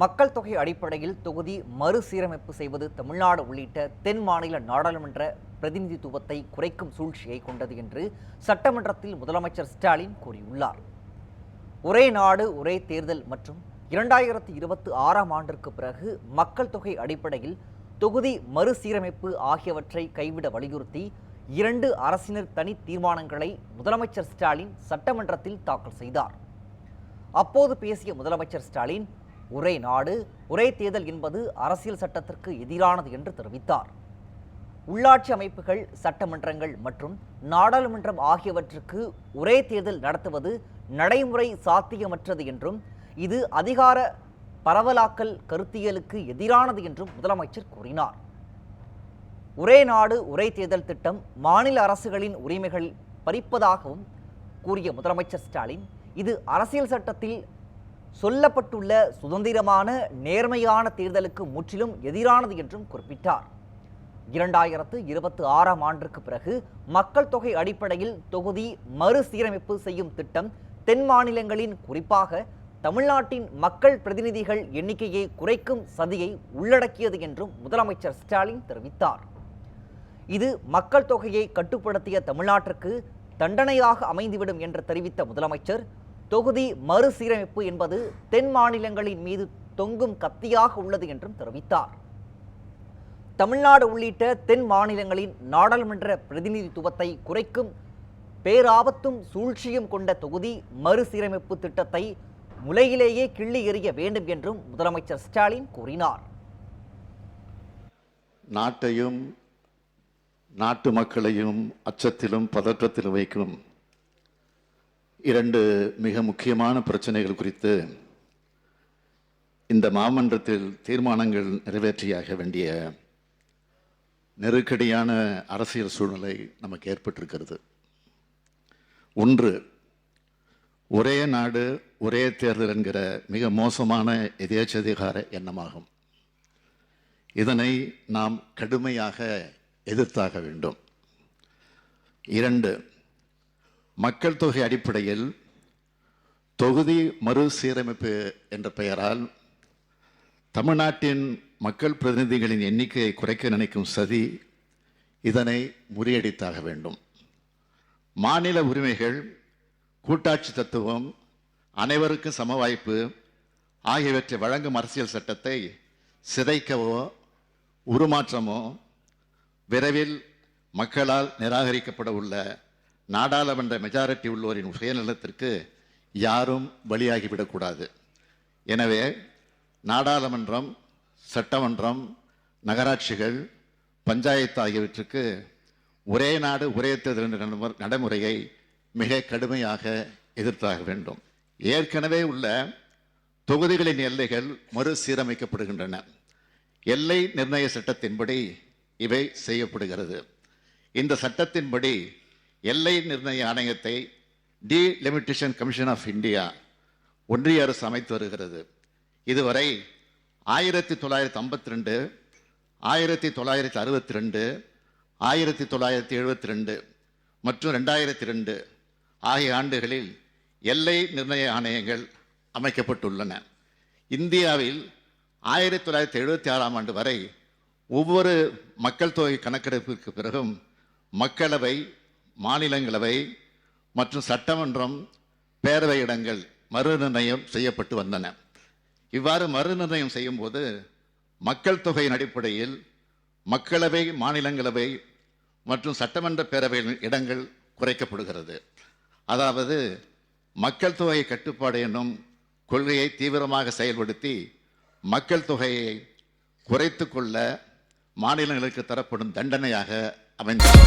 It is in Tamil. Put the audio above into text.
மக்கள் தொகை அடிப்படையில் தொகுதி மறுசீரமைப்பு செய்வது தமிழ்நாடு உள்ளிட்ட தென் மாநில நாடாளுமன்ற பிரதிநிதித்துவத்தை குறைக்கும் சூழ்ச்சியை கொண்டது என்று சட்டமன்றத்தில் முதலமைச்சர் ஸ்டாலின் கூறியுள்ளார். ஒரே நாடு ஒரே தேர்தல் மற்றும் இரண்டாயிரத்தி இருபத்தி ஆறாம் ஆண்டிற்கு பிறகு மக்கள் தொகை அடிப்படையில் தொகுதி மறுசீரமைப்பு ஆகியவற்றை கைவிட வலியுறுத்தி இரண்டு அரசினர் தனி தீர்மானங்களை முதலமைச்சர் ஸ்டாலின் சட்டமன்றத்தில் தாக்கல் செய்தார். அப்போது பேசிய முதலமைச்சர் ஸ்டாலின் ஒரே நாடு ஒரே தேர்தல் என்பது அரசியல் சட்டத்திற்கு எதிரானது என்று தெரிவித்தார். உள்ளாட்சி அமைப்புகள் சட்டமன்றங்கள் மற்றும் நாடாளுமன்றம் ஆகியவற்றுக்கு ஒரே தேர்தல் நடத்துவது நடைமுறை சாத்தியமற்றது என்றும் இது அதிகார பரவலாக்கல் கருத்தியலுக்கு எதிரானது என்றும் முதலமைச்சர் கூறினார். ஒரே நாடு ஒரே தேர்தல் திட்டம் மாநில அரசுகளின் உரிமைகள் பறிப்பதாகவும் கூறிய முதலமைச்சர் ஸ்டாலின் இது அரசியல் சட்டத்தில் சொல்லப்பட்டுள்ள சுதந்திரமான நேர்மையான தேர்தலுக்கு முற்றிலும் எதிரானது என்றும் குறிப்பிட்டார். இரண்டாயிரத்து இருபத்தி ஆறாம் ஆண்டுக்கு பிறகு மக்கள் தொகை அடிப்படையில் தொகுதி மறுசீரமைப்பு செய்யும் திட்டம் தென் மாநிலங்களின் குறிப்பாக தமிழ்நாட்டின் மக்கள் பிரதிநிதிகள் எண்ணிக்கையை குறைக்கும் சதியை உள்ளடக்கியது என்றும் முதலமைச்சர் ஸ்டாலின் தெரிவித்தார். இது மக்கள் தொகையை கட்டுப்படுத்திய தமிழ்நாட்டிற்கு தண்டனையாக அமைந்துவிடும் என்று தெரிவித்த முதலமைச்சர் தொகுதி மறுசீரமைப்பு என்பது தென் மாநிலங்களின் மீது தொங்கும் கத்தியாக உள்ளது என்றும் தெரிவித்தார். தமிழ்நாடு உள்ளிட்ட தென் மாநிலங்களின் நாடாளுமன்ற பிரதிநிதித்துவத்தை குறைக்கும் பேராபத்தும் சூழ்ச்சியும் கொண்ட தொகுதி மறுசீரமைப்பு திட்டத்தை முலையிலேயே கிள்ளி எறிய வேண்டும் என்றும் முதலமைச்சர் ஸ்டாலின் கூறினார். நாட்டையும் நாட்டு மக்களையும் அச்சத்திலும் பதற்றத்திலும் வைக்கும் இரண்டு மிக முக்கியமான பிரச்சனைகள் குறித்து இந்த மாமன்றத்தில் தீர்மானங்கள் நிறைவேற்றியாக வேண்டிய நெருக்கடியான அரசியல் சூழ்நிலை நமக்கு ஏற்பட்டிருக்கிறது. ஒன்று ஒரே நாடு ஒரே தேர்தல் என்கிற மிக மோசமான எதேச்சதிகார எண்ணமாகும். இதனை நாம் கடுமையாக எதிர்த்தாக வேண்டும். இரண்டு மக்கள் தொகை அடிப்படையில் தொகுதி மறுசீரமைப்பு என்ற பெயரால் தமிழ்நாட்டின் மக்கள் பிரதிநிதிகளின் எண்ணிக்கையை குறைக்க நினைக்கும் சதி இதனை முறியடித்தாக வேண்டும். மாநில உரிமைகள் கூட்டாட்சி தத்துவம் அனைவருக்கும் சம வாய்ப்பு ஆகியவற்றை வழங்கும் அரசியல் சட்டத்தை சிதைக்கவோ உருமாற்றமோ விரைவில் மக்களால் நிராகரிக்கப்பட உள்ள நாடாளுமன்ற மெஜாரிட்டி உள்ளோரின் சுயநலத்திற்கு யாரும் பலியாகிவிடக்கூடாது. எனவே நாடாளுமன்றம் சட்டமன்றம் நகராட்சிகள் பஞ்சாயத்து ஆகியவற்றுக்கு ஒரே நாடு ஒரே தேர்தல் என்ற நடைமுறையை மிக கடுமையாக எதிர்த்தாக வேண்டும். ஏற்கனவே உள்ள தொகுதிகளின் எல்லைகள் மறுசீரமைக்கப்படுகின்றன. எல்லை நிர்ணய சட்டத்தின்படி இவை செய்யப்படுகிறது. இந்த சட்டத்தின்படி எல்லை நிர்ணய ஆணையத்தை the delimitation commission of India ஒன்றிய அரசு அமைத்து வருகிறது. இதுவரை ஆயிரத்தி தொள்ளாயிரத்தி ஐம்பத்தி ரெண்டு ஆயிரத்தி தொள்ளாயிரத்தி அறுபத்தி ரெண்டு ஆயிரத்தி தொள்ளாயிரத்தி எழுபத்தி ரெண்டு மற்றும் ரெண்டாயிரத்தி ரெண்டு ஆகிய ஆண்டுகளில் எல்லை நிர்ணய ஆணையங்கள் அமைக்கப்பட்டுள்ளன. இந்தியாவில் ஆயிரத்தி தொள்ளாயிரத்தி எழுபத்தி ஆறாம் ஆண்டு வரை ஒவ்வொரு மக்கள் தொகை கணக்கெடுப்பிற்கு பிறகும் மக்களவை மாநிலங்களவை மற்றும் சட்டமன்றம் பேரவை இடங்கள் மறுநிர்ணயம் செய்யப்பட்டு வந்தன. இவ்வாறு மறுநிர்ணயம் செய்யும்போது மக்கள் தொகையின் அடிப்படையில் மக்களவை மாநிலங்களவை மற்றும் சட்டமன்ற பேரவை இடங்கள் குறைக்கப்படுகிறது. அதாவது மக்கள் தொகை கட்டுப்பாடு என்னும் கொள்கையை தீவிரமாக செயல்படுத்தி மக்கள் தொகையை குறைத்து கொள்ள மாநிலங்களுக்கு தரப்படும் தண்டனையாக அமைந்தது